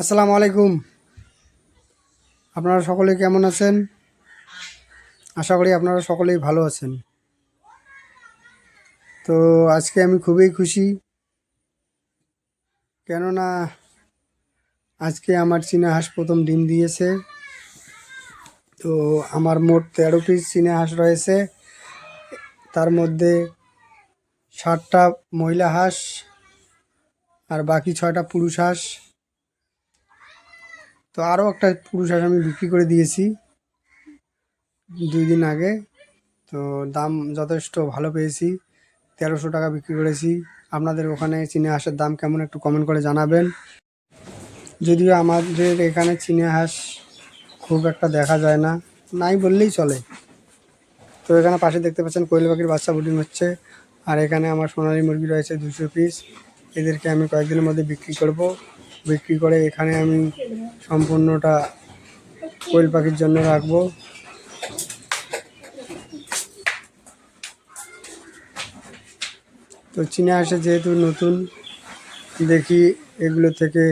আসসালামু আলাইকুম। আপনারা সকলে কেমন আছেন? আশা করি আপনারা সকলেই ভালো আছেন। তো আজকে আমি খুবই খুশি। কেননা আজকে আমার চীনা হাঁস প্রথম ডিম দিয়েছে। তো আমার মোট তেরো পিস চীনা হাঁস রয়েছে। তার মধ্যে ষাটটা মহিলা হাঁস আর বাকি ছয়টা পুরুষ হাঁস। তো আরও একটা পুরুষ হাঁস আমি বিক্রি করে দিয়েছি দুই দিন আগে। তো দাম যথেষ্ট ভালো পেয়েছি। তেরোশো টাকা বিক্রি করেছি। আপনাদের ওখানে চীনা হাঁসের দাম কেমন একটু কমেন্ট করে জানাবেন। যদিও আমাদের এখানে চীনা হাঁস খুব একটা দেখা যায় না। নাই বললেই চলে। তো এখানে পাশে দেখতে পাচ্ছেন কোয়েল পাখির বাচ্চা বুটিং হচ্ছে। আর এখানে আমার সোনালী মুরগি রয়েছে দুশো পিস এদেরকে আমি কয়েকদিনের মধ্যে বিক্রি করব। বিক্রি করে, এখানে আমি সম্পূর্ণটা কোয়েল পাখির জন্য রাখব। তো চীনা হাঁসে যেহেতু নতুন, দেখি এগুলো থেকে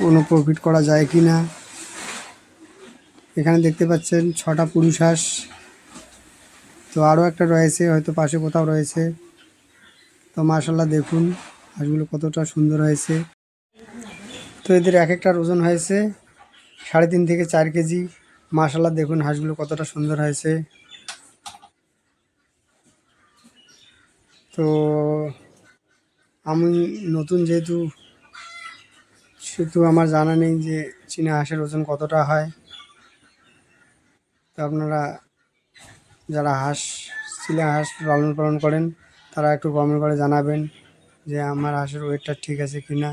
কোনো প্রফিট করা যায় কি না এখানে দেখতে পাচ্ছেন ছটা পুরুষ হাঁস। তো আরও একটা রয়েছে, হয়তো পাশে কোথাও রয়েছে। তো মাশাল্লাহ দেখুন। হাঁসগুলো কতটা সুন্দর হয়েছে। তো এদের এক একটার ওজন হয়েছে সাড়ে তিন থেকে চার কেজি। মাশাল্লাহ দেখুন হাঁসগুলো কতটা সুন্দর হয়েছে। তো আমি নতুন যেহেতু, সেহেতু আমার জানা নেই যে চীনা হাঁসের ওজন কতটা হয়। তো আপনারা যারা হাঁস, চীনা হাঁস লালন পালন করেন, তারা একটু কমেন্ট করে জানাবেন। যে আমার হাঁসের ওয়েটটা ঠিক আছে কি না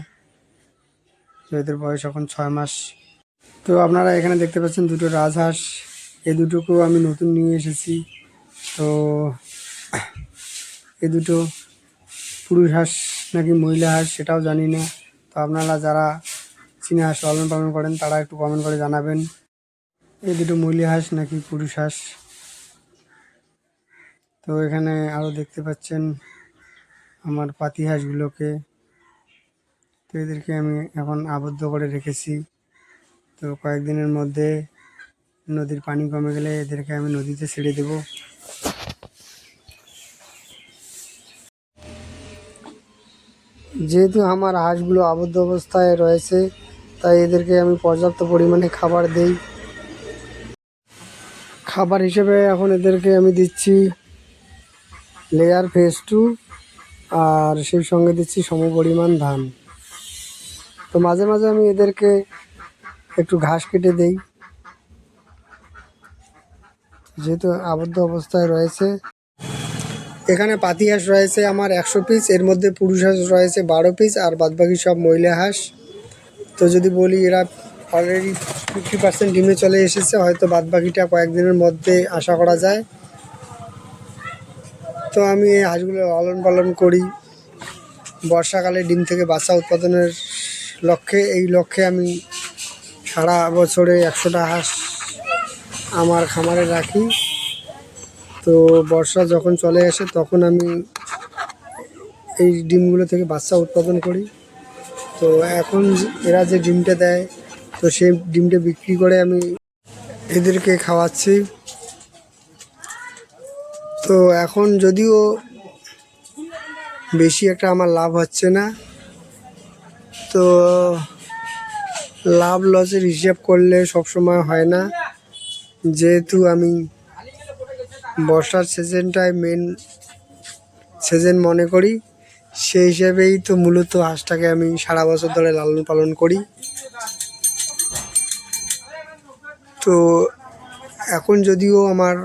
তো এদের বয়স এখন ছয় মাস। তো আপনারা এখানে দেখতে পাচ্ছেন দুটো রাজহাঁস। এই দুটোকেও আমি নতুন নিয়ে এসেছি। তো এ দুটো পুরুষ হাঁস নাকি মহিলা হাঁস সেটাও জানি না। তো আপনারা যারা চীনা হাঁস লালন পালন করেন, তারা একটু কমেন্ট করে জানাবেন। এই দুটো মহিলা হাঁস নাকি পুরুষ হাঁস? তো এখানে আরও দেখতে পাচ্ছেন আমার পাতি হাঁসগুলোকে তো এদেরকে আমি এখন আবদ্ধ করে রেখেছি। তো কয়েকদিনের মধ্যে নদীর পানি কমে গেলে এদেরকে আমি নদীতে ছেড়ে দেব। যেহেতু আমার হাঁসগুলো আবদ্ধ অবস্থায় রয়েছে, তাই এদেরকে আমি পর্যাপ্ত পরিমাণে খাবার দেই। খাবার হিসেবে এখন এদেরকে আমি দিচ্ছি লেয়ার ফেস টু আর সেই সঙ্গে দিচ্ছি সমপরিমাণ ধান। তো মাঝে মাঝে আমি এদেরকে একটু ঘাস কেটে দেই। যেহেতু আবদ্ধ অবস্থায় রয়েছে। এখানে পাতি হাঁস রয়েছে আমার একশো পিস, এর মধ্যে পুরুষ হাঁস রয়েছে বারো পিস আর বাদবাকি সব মহিলা হাঁস। তো যদি বলি এরা অলরেডি ফিফটি পার্সেন্ট ডিমে চলে এসেছে, হয়তো বাদবাকিটা কয়েকদিনের মধ্যে আশা করা যায়। তো আমি এই হাঁসগুলো লালন পালন করি। বর্ষাকালে ডিম থেকে বাচ্চা উৎপাদনের লক্ষ্যে, এই লক্ষ্যে আমি সারা বছরে একশোটা হাঁস আমার খামারে রাখি। তো বর্ষা যখন চলে আসে তখন আমি এই ডিমগুলো থেকে বাচ্চা উৎপাদন করি। তো এখন এরা যে ডিমটা দেয়, তো সেই ডিমটা বিক্রি করে আমি এদেরকে খাওয়াচ্ছি। তো এখন যদিও বেশি একটা আমার লাভ হচ্ছে না, তো লাভ লসের হিসাব করলে সবসময় হয় না। যেহেতু আমি বর্ষার সিজনটাই মেন সিজন মনে করি, সেই হিসেবেই তো মূলত হাঁসটাকে আমি সারা বছর ধরে লালন পালন করি। তো এখন যদিও আমার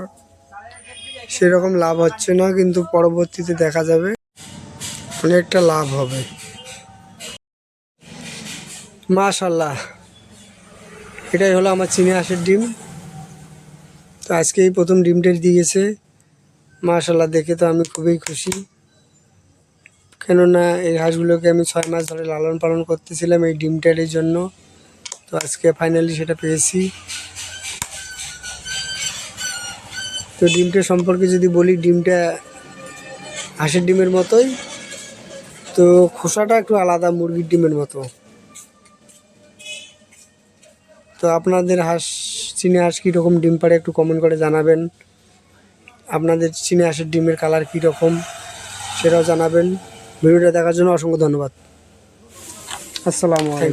সেরকম লাভ হচ্ছে না, কিন্তু পরবর্তীতে দেখা যাবে। অনেকটা লাভ হবে। মাশাল্লাহ এটাই হলো আমার চিনে হাঁসের ডিম। তো আজকে এই প্রথম ডিমটা দিয়েছে। মাশাল্লাহ দেখে তো আমি খুবই খুশি। কেননা এই হাঁসগুলোকে আমি ছয় মাস ধরে লালন পালন করতেছিলাম এই ডিমটার জন্য। তো আজকে ফাইনালি সেটা পেয়েছি। তো ডিমটা সম্পর্কে যদি বলি, ডিমটা হাঁসের ডিমের মতোই। তো খোসাটা একটু আলাদা, মুরগির ডিমের মতো। তো আপনাদের হাঁস, চীনে হাঁস কীরকম ডিম পাড়ে একটু কমেন্ট করে জানাবেন। আপনাদের চীনে হাঁসের ডিমের কালার কীরকম, সেটাও জানাবেন। ভিডিওটা দেখার জন্য অসংখ্য ধন্যবাদ। আসসালামু আলাইকুম।